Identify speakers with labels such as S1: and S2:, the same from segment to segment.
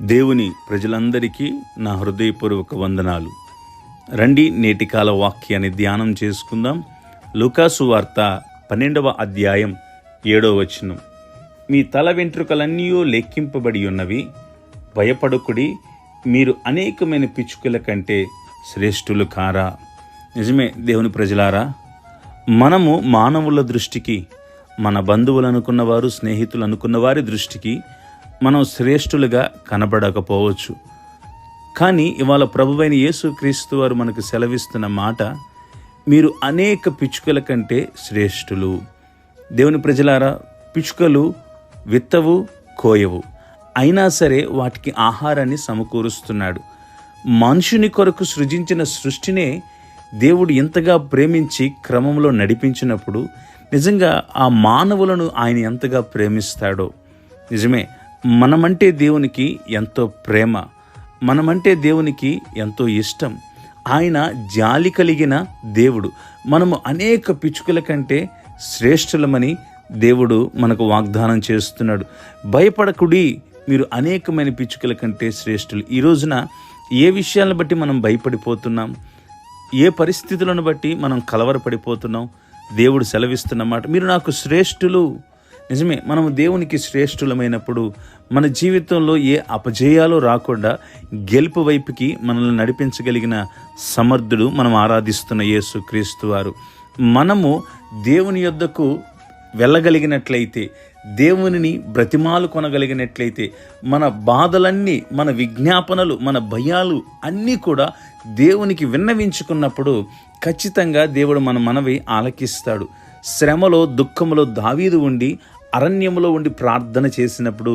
S1: దేవుని ప్రజలందరికీ నా హృదయపూర్వక వందనాలు. రండి నేటి కాల వాక్యాన్ని ధ్యానం చేసుకుందాం. లూకాసు వార్త పన్నెండవ అధ్యాయం ఏడవ వచనం. మీ తల వెంట్రుకలన్నీ లెక్కింపబడి ఉన్నవి. భయపడుకుడి మీరు అనేకమైన పిచ్చుకల కంటే శ్రేష్ఠులు కారా. నిజమే దేవుని ప్రజలారా మనము మానవుల దృష్టికి మన బంధువులు అనుకున్నవారు స్నేహితులు అనుకున్నవారి దృష్టికి మనం శ్రేష్ఠులుగా కనబడకపోవచ్చు. కానీ ఇవాళ ప్రభువైన యేసుక్రీస్తు వారు మనకు సెలవిస్తున్న మాట మీరు అనేక పిచ్చుకల కంటే శ్రేష్ఠులు. దేవుని ప్రజలారా పిచ్చుకలు విత్తవు కోయవు. అయినా సరే వాటికి ఆహారాన్ని సమకూరుస్తున్నాడు. మనుషుని కొరకు సృజించిన సృష్టినే దేవుడు ఎంతగా ప్రేమించి క్రమంలో నడిపించినప్పుడు నిజంగా ఆ మానవులను ఆయన ఎంతగా ప్రేమిస్తాడో. నిజమే మనమంటే దేవునికి ఎంతో ప్రేమ మనమంటే దేవునికి ఎంతో ఇష్టం. ఆయన జాలి కలిగిన దేవుడు. మనము అనేక పిచ్చుకల కంటే శ్రేష్ఠులమని దేవుడు మనకు వాగ్దానం చేస్తున్నాడు. భయపడకుడి మీరు అనేకమైన పిచ్చుకల కంటే శ్రేష్ఠులు. ఈ రోజున ఏ విషయాలను బట్టి మనం భయపడిపోతున్నాం? ఏ పరిస్థితులను బట్టి మనం కలవరపడిపోతున్నాం? దేవుడు సెలవిస్తున్నమాట మీరు నాకు శ్రేష్ఠులు. నిజమే మనం దేవునికి శ్రేష్ఠులమైనప్పుడు మన జీవితంలో ఏ అపజయాలు రాకుండా గెలుపు వైపుకి మనల్ని నడిపించగలిగిన సమర్థుడు మనం ఆరాధిస్తున్న యేసు క్రీస్తు వారు. మనము దేవుని యొద్దకు వెళ్ళగలిగినట్లయితే దేవునిని బ్రతిమాలు కొనగలిగినట్లయితే మన బాధలన్నీ మన విజ్ఞాపనలు మన భయాలు అన్నీ కూడా దేవునికి విన్నవించుకున్నప్పుడు ఖచ్చితంగా దేవుడు మన మనవి ఆలకిస్తాడు. శ్రమలో దుఃఖములో దావీదు ఉండి అరణ్యములో ఉండి ప్రార్థన చేసినప్పుడు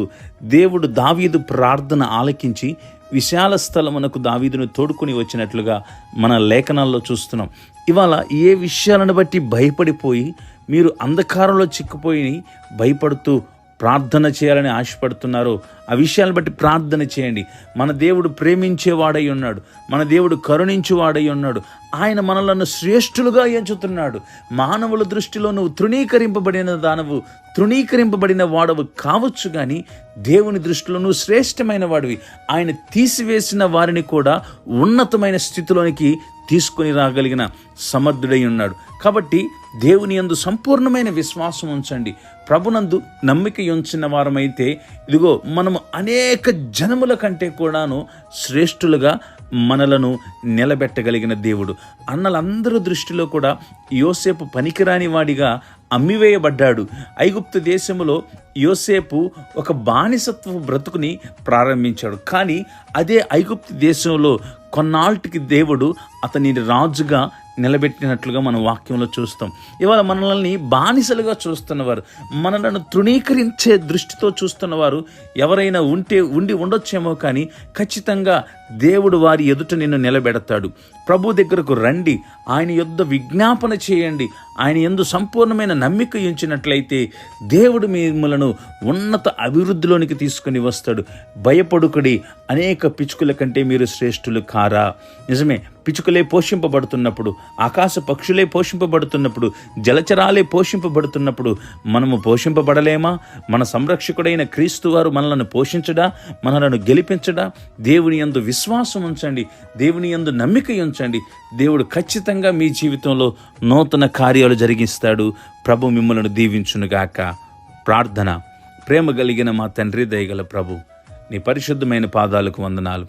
S1: దేవుడు దావీదు ప్రార్థన ఆలకించి విశాల స్థలమునకు దావీదును తోడుకుని వచ్చినట్లుగా మన లేఖనాల్లో చూస్తున్నాం. ఇవాళ ఏ విషయాలను బట్టి భయపడిపోయి మీరు అంధకారంలో చిక్కుపోయి భయపడుతూ ప్రార్థన చేయాలని ఆశపడుతున్నారో ఆ విషయాలను బట్టి ప్రార్థన చేయండి. మన దేవుడు ప్రేమించేవాడై ఉన్నాడు. మన దేవుడు కరుణించేవాడై ఉన్నాడు. ఆయన మనలను శ్రేష్ఠులుగా ఎంచుతున్నాడు. మానవుల దృష్టిలో నువ్వు తృణీకరింపబడిన దానవు తృణీకరింపబడిన వాడవు కావచ్చు కానీ దేవుని దృష్టిలో నువ్వు శ్రేష్టమైన వాడివి. ఆయన తీసివేసిన వారిని కూడా ఉన్నతమైన స్థితిలోనికి తీసుకొని రాగలిగిన సమర్థుడై ఉన్నాడు. కాబట్టి దేవుని యందు సంపూర్ణమైన విశ్వాసం ఉంచండి. ప్రభునందు నమ్మిక ఉంచిన వారమైతే ఇదిగో మనం మనము అనేక జనముల కంటే కూడాను శ్రేష్ఠులుగా మనలను నిలబెట్టగలిగిన దేవుడు. అన్నలందరూ దృష్టిలో కూడా యోసేపు పనికిరాని వాడిగా అమ్మివేయబడ్డాడు. ఐగుప్తు దేశంలో యోసేపు ఒక బానిసత్వ బ్రతుకుని ప్రారంభించాడు. కానీ అదే ఐగుప్తు దేశంలో కొన్నాళ్ళకి దేవుడు అతనిని రాజుగా నిలబెట్టినట్లుగా మనం వాక్యంలో చూస్తాం. ఇవాళ మనల్ని బానిసలుగా చూస్తున్నవారు మనలను తృణీకరించే దృష్టితో చూస్తున్నవారు ఎవరైనా ఉంటే ఉండి ఉండొచ్చేమో కానీ ఖచ్చితంగా దేవుడు వారి ఎదుట నిన్ను నిలబెడతాడు. ప్రభు దగ్గరకు రండి ఆయన యొద్ద విజ్ఞాపన చేయండి. ఆయన ఎందు సంపూర్ణమైన నమ్మిక ఉంచినట్లయితే దేవుడు మిమ్మలను ఉన్నత అభివృద్ధిలోనికి తీసుకుని వస్తాడు. భయపడుకుడి అనేక పిచ్చుకల కంటే మీరు శ్రేష్ఠులు కారా. నిజమే పిచ్చుకలే పోషింపబడుతున్నప్పుడు ఆకాశ పక్షులే పోషింపబడుతున్నప్పుడు జలచరాలే పోషింపబడుతున్నప్పుడు మనము పోషింపబడలేమా? మన సంరక్షకుడైన క్రీస్తు వారు మనలను పోషించడా? మనలను గెలిపించడా? దేవుని యందు విశ్వాసం ఉంచండి దేవుని యందు నమ్మిక ఉంచండి. దేవుడు ఖచ్చితంగా మీ జీవితంలో నూతన కార్యాలు జరిగిస్తాడు. ప్రభు మిమ్మల్ని దీవించునుగాక. ప్రార్థన. ప్రేమ కలిగిన మా తండ్రి దయగల ప్రభు నీ పరిశుద్ధమైన పాదాలకు వందనాలు.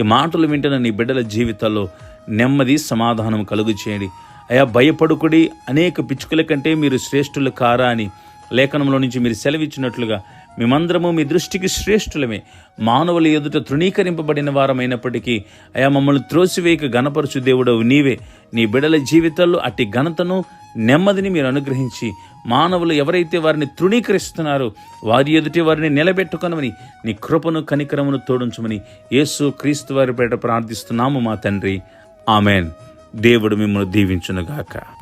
S1: ఈ మాటలు వింటున్న నీ బిడ్డల జీవితాల్లో నెమ్మది సమాధానం కలుగు చేయండి. అయా భయపడుకుడి అనేక పిచ్చుకల కంటే మీరు శ్రేష్ఠులు కారా అని లేఖనంలో నుంచి మీరు సెలవిచ్చినట్లుగా మేమందరము మీ దృష్టికి శ్రేష్ఠులమే. మానవుల ఎదుట తృణీకరింపబడిన వారమైనప్పటికీ అయా మమ్మల్ని త్రోసివేయక గణపరచు దేవుడవు నీవే. నీ బిడల జీవితాల్లో అట్టి ఘనతను నెమ్మదిని మీరు అనుగ్రహించి మానవులు ఎవరైతే వారిని తృణీకరిస్తున్నారో వారి ఎదుటి వారిని నిలబెట్టుకొనమని నీ కృపను కనికరమును తోడించమని యేసు క్రీస్తు వారి పేట ప్రార్థిస్తున్నాము మా తండ్రి. ఆమెన్. దేవుడు మిమ్మల్ని దీవించునుగాక.